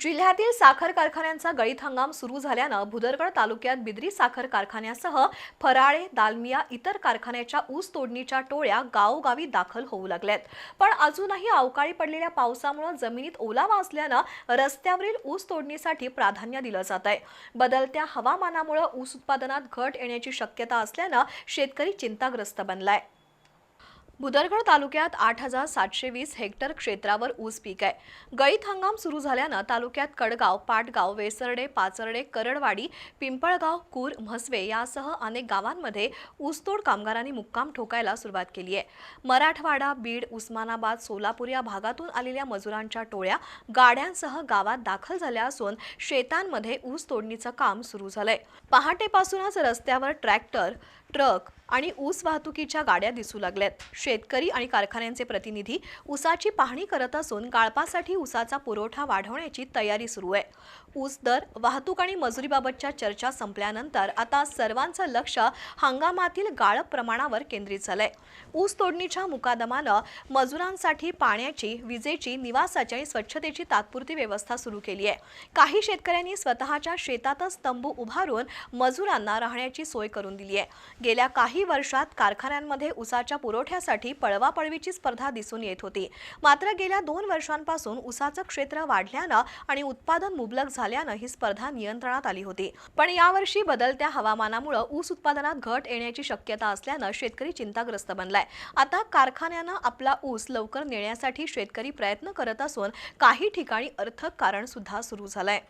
जिल्ह्यातील साखर कारखान्यांचा गळीत हंगाम सुरू झाल्यानं भुदरगड तालुक्यात बिद्री साखर कारखान्यासह फराळे दालमिया इतर कारखान्याच्या ऊस तोडणीच्या टोळ्या गावोगावी दाखल होऊ लागल्यात. पण अजूनही अवकाळी पडलेल्या पावसामुळे जमिनीत ओलावा असल्यानं रस्त्यावरील ऊस तोडणीसाठी प्राधान्य दिलं जात आहे. बदलत्या हवामानामुळे ऊस उत्पादनात घट येण्याची शक्यता असल्यानं शेतकरी चिंताग्रस्त बनलाय. भुदरगड तालुक्यात आठ हजार सातशे वीस हेक्टर क्षेत्रावर ऊस पीक आहे. गळीत हंगाम सुरू झाल्यानं तालुक्यात कडगाव पाटगाव वेसरडे पाचर्डे करडवाडी पिंपळगाव कूर म्हसवे यासह अनेक गावांमध्ये ऊसतोड कामगारांनी मुक्काम ठोकायला सुरुवात केली आहे. मराठवाडा बीड उस्मानाबाद सोलापूर या भागातून आलेल्या मजुरांच्या टोळ्या गाड्यांसह गावात दाखल झाल्या असून शेतांमध्ये ऊस तोडणीचं काम सुरू झालंय. पहाटेपासूनच रस्त्यावर ट्रॅक्टर ट्रक आणि ऊस वाहतुकीच्या गाड्या दिसू लागल्यात. शेतकरी आणि कारखान्यांचे प्रतिनिधी ऊसाची पाहणी करत असून गाळपासाठी ऊसाचा पुरवठा वाढवण्याची तयारी सुरू आहे. ऊस दर वाहतूक आणि मजुरीबाबतच्या चर्चा संपल्यानंतर आता सर्वांचं लक्ष हंगामातील गाळप प्रमाणावर केंद्रित झालंय. ऊस तोडणीच्या मुकादमानं मजुरांसाठी पाण्याची विजेची निवासाची आणि स्वच्छतेची तात्पुरती व्यवस्था सुरू केली आहे. काही शेतकऱ्यांनी स्वतःच्या शेतातच तंबू उभारून मजुरांना राहण्याची सोय करून दिली आहे. गेल्या काही वर्षात कारखान्यांमध्ये उसाच्या पुरवठ्यासाठी पळवापळवीची स्पर्धा दिसून येत होती. मात्र गेल्या दोन वर्षांपासून ऊसाचं क्षेत्र वाढल्यानं आणि उत्पादन मुबलक झाल्यानं ही स्पर्धा नियंत्रणात आली होती. पण यावर्षी बदलत्या हवामानामुळे ऊस उत्पादनात घट येण्याची शक्यता असल्यानं शेतकरी चिंताग्रस्त बनलाय. आता कारखान्यानं आपला ऊस लवकर नेण्यासाठी शेतकरी प्रयत्न करत असून काही ठिकाणी अर्थक कारण सुद्धा सुरू झालंय.